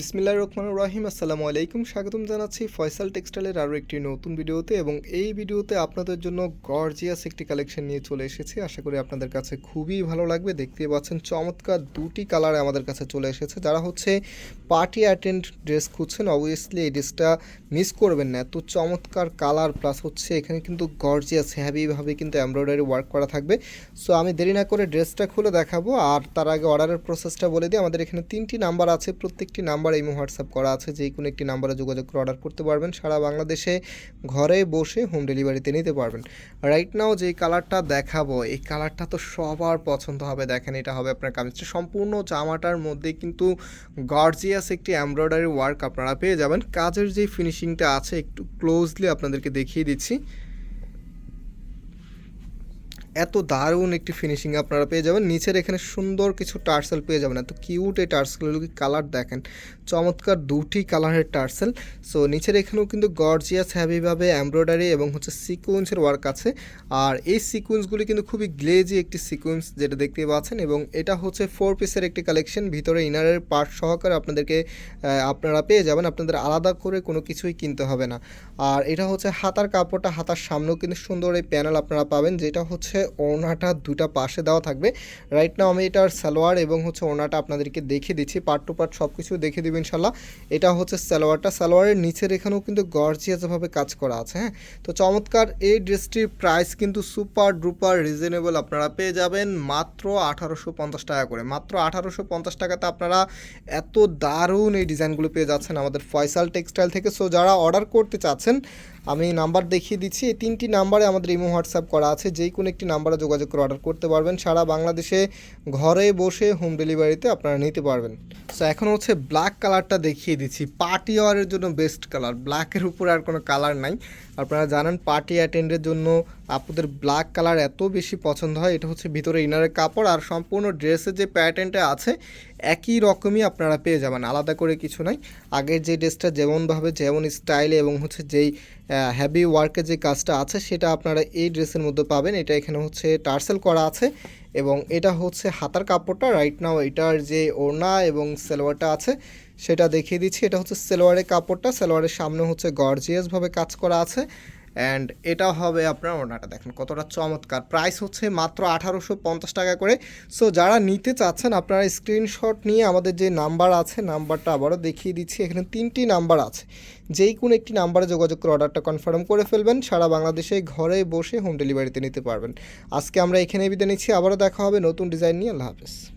বিসমিল্লাহ রহমান রাহিম, আসসালামু আলাইকুম। স্বাগতম জানাচ্ছি ফয়সাল টেক্সটাইলের আরও একটি নতুন ভিডিওতে এবং এই ভিডিওতে আপনাদের জন্য গর্জিয়াস একটি কালেকশন নিয়ে চলে এসেছি। আশা করি আপনাদের কাছে খুবই ভালো লাগবে। দেখতে পাচ্ছেন চমৎকার দুটি কালারে আমাদের কাছে চলে এসেছে। যারা হচ্ছে পার্টি অ্যাটেন্ড ড্রেস খুঁজছেন অবভিয়াসলি এই ড্রেসটা মিস করবেন না। এত চমৎকার কালার প্লাস হচ্ছে এখানে কিন্তু গর্জিয়াস হ্যাভিভাবে কিন্তু এমব্রয়ডারি ওয়ার্ক করা থাকবে। সো আমি দেরি না করে ড্রেসটা খুলে দেখাবো। আর তার আগে অর্ডারের প্রসেসটা বলে দিই। আমাদের এখানে তিনটি নাম্বার আছে, প্রত্যেকটি নাম্বার এই হোয়াটসঅ্যাপ করা আছে, যে কোনো একটি নাম্বারে যোগাযোগ করে অর্ডার করতে পারবেন। সারা বাংলাদেশে ঘরে বসে হোম ডেলিভারিতে নিতে পারবেন। রাইট নাও যে কালারটা দেখাবো, এই কালারটা তো সবার পছন্দ হবে। দেখেন, এটা হবে আপনার কামিজটা সম্পূর্ণ জামাটার মধ্যে কিন্তু গর্জিয়াস একটি এমব্রয়ডারি ওয়ার্ক আপনারা পেয়ে যাবেন। কাজের যে ফিনিশিংটা আছে, একটু ক্লোজলি আপনাদেরকে দেখিয়ে দিচ্ছি। এত দারুণ একটি ফিনিশিং আপনারা পেয়ে যাবেন। নিচের এখানে সুন্দর কিছু টার্সেল পেয়ে যাবেন। এত কিউট এই টার্সেলগুলো কালার দেখেন? চমৎকার দুটি কালারের টার্সেল। সো নিচের এখানেও কিন্তু গর্জিয়াস হ্যাভিভাবে এমব্রয়ডারি এবং হচ্ছে সিকুয়েন্সের ওয়ার্ক আছে। আর এই সিকুয়েন্সগুলি কিন্তু খুবই গ্লেজি একটি সিকুয়েন্স যেটা দেখতে পাচ্ছেন এবং এটা হচ্ছে ফোর পিসের একটি কালেকশন ভিতরে ইনারের পার্ট সহকারে আপনাদেরকে আপনারা পেয়ে যাবেন। আপনাদের আলাদা করে কোনো কিছুই কিনতে হবে না। আর এটা হচ্ছে হাতার কাপড়টা হাতার সামনেও কিন্তু সুন্দর এই প্যানেল আপনারা পাবেন, যেটা হচ্ছে ওড়নাটা দুটা পাশে দেওয়া থাকবে। রাইট নাও আমি এটার সালোয়ার এবং হচ্ছে ওড়নাটা আপনাদেরকে দেখে দিচ্ছি পার্ট টু পার্ট সব কিছু দেখে দেবো ইনশাল্লাহ এটা হচ্ছে সালোয়ারটা, সালোয়ারের নিচের এখানেও কিন্তু গর্জিয়াসভাবে কাজ করা আছে হ্যাঁ? তো চমৎকার, এই ড্রেসটির প্রাইস কিন্তু সুপার ড্রুপার রিজনেবল আপনারা পেয়ে যাবেন মাত্র আঠারোশো পঞ্চাশ টাকা করে। মাত্র আঠারোশো পঞ্চাশ টাকাতে আপনারা এত দারুণ এই ডিজাইনগুলো পেয়ে যাচ্ছেন আমাদের ফয়সাল টেক্সটাইল থেকে। সো যারা অর্ডার করতে চাচ্ছেন আমি নাম্বার দেখিয়ে দিচ্ছি। এই তিনটি নাম্বারে আমাদের ইমো, হোয়াটসঅ্যাপ করা আছে। যে কোনো একটি নাম্বারে যোগাযোগ করে অর্ডার করতে পারবেন। সারা বাংলাদেশে ঘরে বসে হোম ডেলিভারিতে আপনারা নিতে পারবেন। সো এখন হচ্ছে ব্ল্যাক কালারটা দেখিয়ে দিচ্ছি। পার্টি ওয়ারের জন্য বেস্ট কালার ব্ল্যাকের উপরে আর কোনো কালার নাই। আপনারা জানেন পার্টি অ্যাটেন্ডের জন্য আপনাদের ব্ল্যাক কালার এত বেশি পছন্দ হয়, এটা হচ্ছে ভিতরে ইনারের কাপড় আর সম্পূর্ণ ড্রেসের যে প্যাটার্নটা আছে, একই রকমই আপনারা পেয়ে যাবেন, আলাদা করে কিছু নাই। আগের যে ড্রেসটা যেমনভাবে, যেমন স্টাইলে এবং হচ্ছে যেই হ্যাভি ওয়ার্কের যে কাজটা আছে, সেটা আপনারা এই ড্রেসের মধ্যে পাবেন। এটা এখানে হচ্ছে টার্সেল করা আছে এবং এটা হচ্ছে হাতার কাপড়টা। রাইট নাও এটার যে ওড়না এবং সেলোয়ারটা আছে, সেটা দেখিয়ে দিচ্ছি। এটা হচ্ছে সেলোয়ারের কাপড়টা। সেলোয়ারের সামনে হচ্ছে গর্জিয়াসভাবে কাজ করা আছে। অ্যান্ড এটা হবে আপনার ওড়নাটা দেখেন কতটা চমৎকার। প্রাইস হচ্ছে মাত্র আঠারোশো পঞ্চাশ টাকা করে। সো যারা নিতে চাচ্ছেন আপনারা স্ক্রিনশট নিয়ে আমাদের যে নাম্বার আছে নাম্বারটা আবারও দেখিয়ে দিচ্ছি। এখানে তিনটি নাম্বার আছে। যেই কোনো একটি নাম্বারে যোগাযোগ করে অর্ডারটা কনফার্ম করে ফেলবেন। সারা বাংলাদেশে ঘরে বসে হোম ডেলিভারিতে নিতে পারবেন। আজকে আমরা এখানে বিদায় নিচ্ছি। আবারও দেখা হবে নতুন ডিজাইন নিয়ে। আল্লাহ হাফেজ।